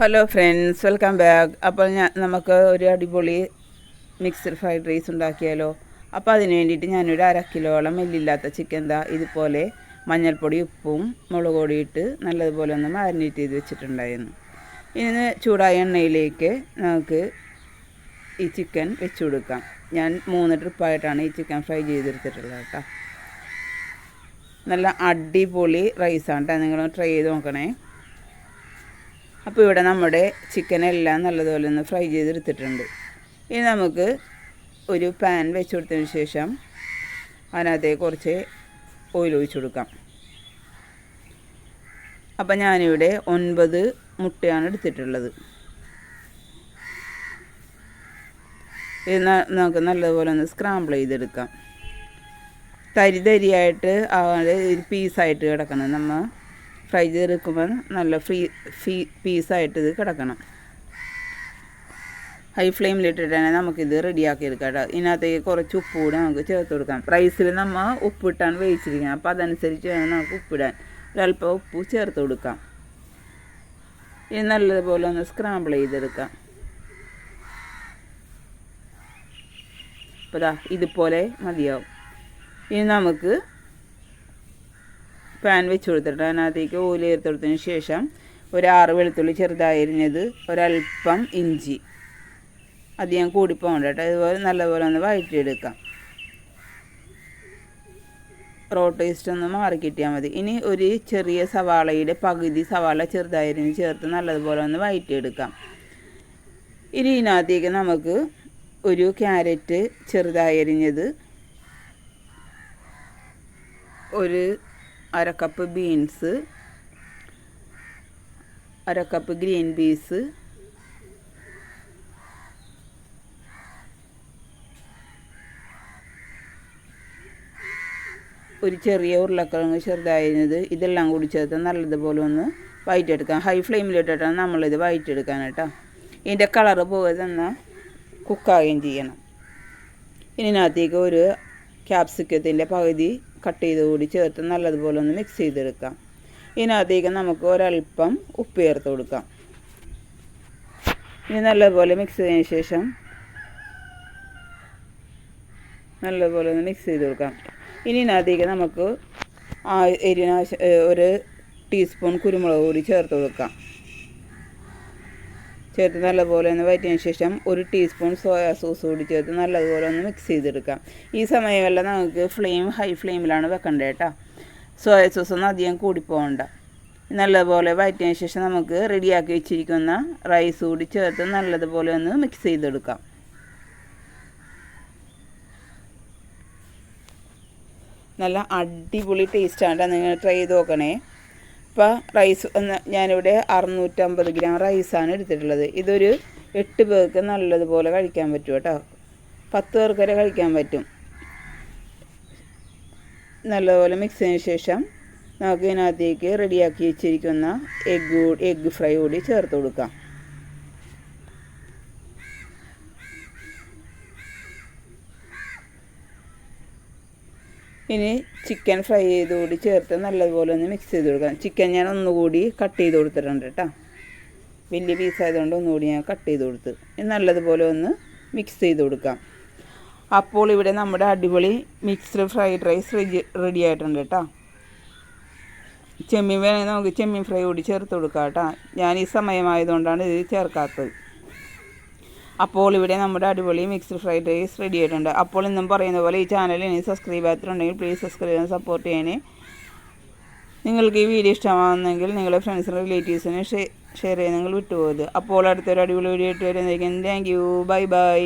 Hello friends welcome back അപ്പോൾ ഞാൻ നമുക്ക് ഒരു അടിപൊളി മിക്സഡ് ഫ്രൈഡ് റൈസ് ഉണ്ടാക്കിയാലോ? അപ്പോൾ അതിന് വേണ്ടിയിട്ട് ഞാനൊരു അര കിലോളം എല്ലില്ലാത്ത ചിക്കൻ ദാ ഇതുപോലെ മഞ്ഞൾപ്പൊടി ഉപ്പും മുളക് പൊടി ഇട്ട് നല്ലതുപോലെ ഒന്ന് മാരിനേറ്റ് ചെയ്ത് വെച്ചിട്ടുണ്ടായിരുന്നു. ഇനി ചൂടായ എണ്ണയിലേക്ക് നമുക്ക് ഈ ചിക്കൻ വെച്ചു കൊടുക്കാം. ഞാൻ മൂന്ന് ട്രിപ്പായിട്ടാണ് ഈ ചിക്കൻ ഫ്രൈ ചെയ്തെടുത്തിട്ടുള്ളത് കേട്ടോ. നല്ല അടിപൊളി റൈസാണ് കേട്ടോ നിങ്ങൾ ട്രൈ ചെയ്ത് നോക്കണേ. അപ്പോൾ ഇവിടെ നമ്മുടെ ചിക്കൻ എല്ലാം നല്ലതുപോലെ ഒന്ന് ഫ്രൈ ചെയ്തെടുത്തിട്ടുണ്ട്. ഇനി നമുക്ക് ഒരു പാൻ വെച്ച് കൊടുത്തതിന് ശേഷം അതിനകത്തേക്ക് കുറച്ച് ഓയിൽ ഒഴിച്ചു കൊടുക്കാം. അപ്പം ഞാനിവിടെ ഒൻപത് മുട്ടയാണ് എടുത്തിട്ടുള്ളത്. ഇത് നമുക്ക് നല്ലതുപോലെ ഒന്ന് സ്ക്രാമ്പിൾ ചെയ്തെടുക്കാം. തരി തരിയായിട്ട് പീസായിട്ട് കിടക്കണം. നമ്മൾ ഫ്രൈ ചെയ്തെടുക്കുമ്പോൾ നല്ല ഫ്രീ ഫീ പീസായിട്ട് ഇത് കിടക്കണം. ഹൈ ഫ്ലെയിമിലിട്ടിട്ടാണ് നമുക്കിത് റെഡിയാക്കി എടുക്കാം കേട്ടോ. ഇതിനകത്തേക്ക് കുറച്ച് ഉപ്പ് കൂടി നമുക്ക് ചേർത്ത് കൊടുക്കാം. റൈസിൽ നമ്മൾ ഉപ്പിട്ടാണ് വേവിച്ചിരിക്കുന്നത്. അപ്പോൾ അതനുസരിച്ച് വേണം നമുക്ക് ഉപ്പിടാൻ. ഒരല്പം ഉപ്പ് ചേർത്ത് കൊടുക്കാം. ഇത് നല്ലതുപോലെ ഒന്ന് സ്ക്രാമ്പിൾ ചെയ്തെടുക്കാം. അപ്പോൾ ഇതാ ഇതുപോലെ മതിയാവും. ഇനി നമുക്ക് പാൻ വെച്ച് കൊടുത്തിട്ട് അതിനകത്തേക്ക് ഓയിൽ ചേർത്ത് കൊടുത്തതിന് ശേഷം ഒരു ആറ് വെളുത്തുള്ളി ചെറുതായി ഒരല്പം ഇഞ്ചി. ഞാൻ കൂടിപ്പോകണ്ട കേട്ടോ. ഇതുപോലെ നല്ലപോലെ ഒന്ന് വഴറ്റിയെടുക്കാം. റോ ടേസ്റ്റ് ഒന്ന് മാറി കിട്ടിയാൽ മതി. ഇനി ഒരു ചെറിയ സവാളയുടെ പകുതി സവാള ചെറുതായി ചേർത്ത് നല്ലതുപോലെ ഒന്ന് വഴറ്റിയെടുക്കാം. ഇനി ഇതിനകത്തേക്ക് നമുക്ക് ഒരു ക്യാരറ്റ് ചെറുതായി അരിഞ്ഞത് ഒരു അര കപ്പ് ബീൻസ് അര കപ്പ് ഗ്രീൻ പീസ് ഒരു ചെറിയ ഉരുളക്കിഴങ്ങ് ചെറുതായിരുന്നത്. ഇതെല്ലാം കൂടി ചേർത്ത് നല്ലതുപോലെ ഒന്ന് വയറ്റെടുക്കാം ഹൈ ഫ്ലെയിമിലിട്ടിട്ടാണ് നമ്മളിത് വയറ്റെടുക്കാൻ കേട്ടോ. ഇതിന്റെ കളറ് പോകാതെ എന്നാൽ കുക്കാകുകയും ചെയ്യണം. ഇതിനകത്തേക്ക് ഒരു ക്യാപ്സിക്കത്തിന്റെ പകുതി കട്ട് ചെയ്ത് കൂടി ചേർത്ത് നല്ലതുപോലെ ഒന്ന് മിക്സ് ചെയ്തെടുക്കാം. ഇതിനകത്തേക്ക് നമുക്ക് ഒരല്പം ഉപ്പ് ചേർത്ത് കൊടുക്കാം. ഇനി നല്ലതുപോലെ മിക്സ് ചെയ്തതിന് ശേഷം നല്ലതുപോലെ ഒന്ന് മിക്സ് ചെയ്ത് കൊടുക്കാം. ഇനി ഇതിനകത്തേക്ക് നമുക്ക് ആ എരിനാശ ഒരു ടീസ്പൂൺ കുരുമുളക് കൂടി ചേർത്ത് കൊടുക്കാം. ചേർത്ത് നല്ലപോലെ ഒന്ന് വയറ്റിയതിന് ശേഷം ഒരു ടീസ്പൂൺ സോയാ സോസ് കൂടി ചേർത്ത് നല്ലതുപോലെ ഒന്ന് മിക്സ് ചെയ്തെടുക്കാം. ഈ സമയമെല്ലാം നമുക്ക് ഫ്ലെയിം ഹൈ ഫ്ലെയിമിലാണ് വെക്കേണ്ടത് കേട്ടോ സോയാ സോസ് ഒന്നും അധികം കൂടിപ്പോകണ്ട. നല്ലതുപോലെ വയറ്റിയതിന് ശേഷം നമുക്ക് റെഡിയാക്കി വെച്ചിരിക്കുന്ന റൈസ് കൂടി ചേർത്ത് നല്ലതുപോലെ ഒന്ന് മിക്സ് ചെയ്തെടുക്കാം. നല്ല അടിപൊളി ടേസ്റ്റാണ് നിങ്ങൾ ട്രൈ ചെയ്ത് നോക്കണേ. ഇപ്പോൾ റൈസ് ഞാനിവിടെ അറുന്നൂറ്റമ്പത് ഗ്രാം റൈസാണ് എടുത്തിട്ടുള്ളത്. ഇതൊരു എട്ട് പേർക്ക് നല്ലതുപോലെ കഴിക്കാൻ പറ്റും കേട്ടോ. പത്ത് പേർക്ക് വരെ കഴിക്കാൻ പറ്റും. നല്ലതുപോലെ മിക്സ് ശേഷം നമുക്ക് ഇതിനകത്തേക്ക് റെഡിയാക്കി വെച്ചിരിക്കുന്ന എഗ്ഗ് എഗ്ഗ് ഫ്രൈ കൂടി ചേർത്ത് കൊടുക്കാം. ഇനി ചിക്കൻ ഫ്രൈ ചെയ്ത് കൂടി ചേർത്ത് നല്ലതുപോലെ ഒന്ന് മിക്സ് ചെയ്ത് കൊടുക്കാം. ചിക്കൻ ഞാൻ ഒന്നുകൂടി കട്ട് ചെയ്ത് കൊടുത്തിട്ടുണ്ട് കേട്ടോ. വലിയ പീസായതുകൊണ്ട് ഒന്നുകൂടി ഞാൻ കട്ട് ചെയ്ത് കൊടുത്ത്. നല്ലതുപോലെ ഒന്ന് മിക്സ് ചെയ്ത് കൊടുക്കാം. അപ്പോൾ ഇവിടെ നമ്മുടെ അടിപൊളി മിക്സ്ഡ് ഫ്രൈഡ് റൈസ് റെഡി ആയിട്ടുണ്ട് കേട്ടോ. ചെമ്മീൻ വേണമെങ്കിൽ നമുക്ക് ചെമ്മീൻ ഫ്രൈ കൂടി ചേർത്ത് കൊടുക്കാം കേട്ടോ. ഞാൻ ഈ സമയമായതുകൊണ്ടാണ് ഇത് ചേർക്കാത്തത്. അപ്പോൾ ഇവിടെ നമ്മുടെ അടിപൊളി മിക്സ്ഡ് ഫ്രൈഡ് റൈസ് റെഡി ആയിട്ടുണ്ട്. അപ്പോൾ ഇന്നും പറയുന്ന പോലെ ഈ ചാനൽ ഇനി സബ്സ്ക്രൈബ് ചെയ്യാത്തിട്ടുണ്ടെങ്കിൽ പ്ലീസ് സബ്സ്ക്രൈബ് ചെയ്യാൻ സപ്പോർട്ട് ചെയ്യണേ. നിങ്ങൾക്ക് ഈ വീഡിയോ ഇഷ്ടമാകുന്നെങ്കിൽ നിങ്ങളുടെ ഫ്രണ്ട്സിനും റിലേറ്റീവ്സിനും ഷെയർ ചെയ്യാൻ നിങ്ങൾ വിട്ടുപോകരുത്. അപ്പോൾ അടുത്തൊരു അടിപൊളി വീഡിയോ ഇട്ട് വരുന്നതായിരിക്കും. Thank you bye bye